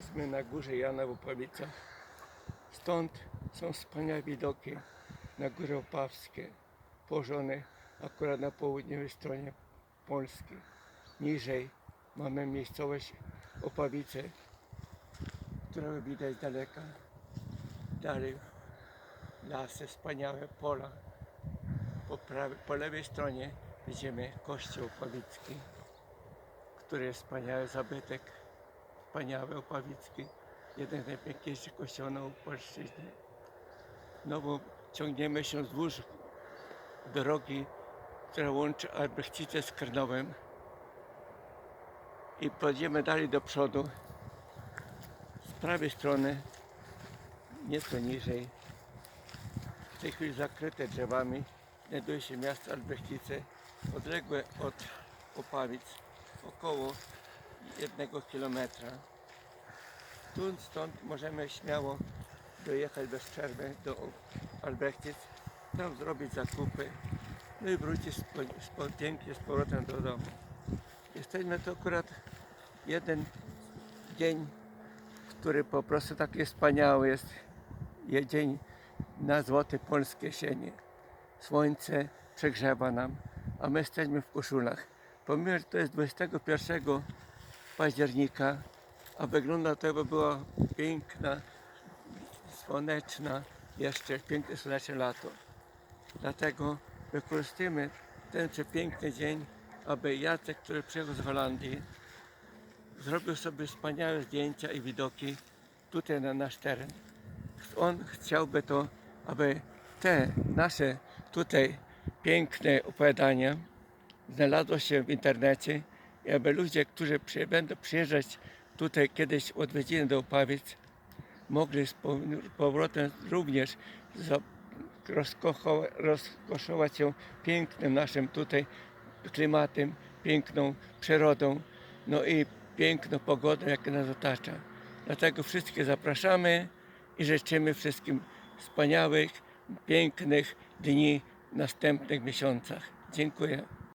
Jesteśmy na górze Jana w Opawicach. Stąd są wspaniałe widoki na Góry Opawskie, położone akurat na południowej stronie Polski. Niżej mamy miejscowość Opawice, którą widać daleka. Dalej lasy, wspaniałe pola. Po, po lewej stronie widzimy kościół opawicki, który jest wspaniały zabytek wspaniały Opawicki, jeden z najpiękniejszych kościołów na Opolszczyźnie. Znowu ciągniemy się wzdłuż drogi, która łączy Albrechcicę z Krnowem i pojedziemy dalej do przodu. Z prawej strony, nieco niżej, w tej chwili zakryte drzewami, znajduje się miasto Albrechcice, odległe od Opawic około jednego kilometra. Tu stąd możemy śmiało dojechać bez przerwy do Albrechtic, tam zrobić zakupy, no i wrócić spo, spo, pięknie z powrotem do domu. Jesteśmy to akurat jeden dzień, który po prostu taki wspaniały jest. Je- Dzień na złote polskie jesienie. Słońce przegrzewa nam, a my jesteśmy w koszulach. Pomimo, że to jest 21 października, a wygląda to, by była piękna, słoneczna, jeszcze piękne słoneczne lato. Dlatego wykorzystujemy ten przepiękny dzień, aby Jacek, który przyjechał z Holandii, zrobił sobie wspaniałe zdjęcia i widoki tutaj na nasz teren. On chciałby to, aby te nasze tutaj piękne opowiadania znalazło się w internecie aby ludzie, którzy przy, będą przyjeżdżać tutaj kiedyś odwiedziny do Opawic, mogli z pow- powrotem również rozkoszować się pięknym naszym tutaj klimatem, piękną przyrodą, no i piękną pogodą, jaka nas otacza. Dlatego wszystkich zapraszamy i życzymy wszystkim wspaniałych, pięknych dni w następnych miesiącach. Dziękuję.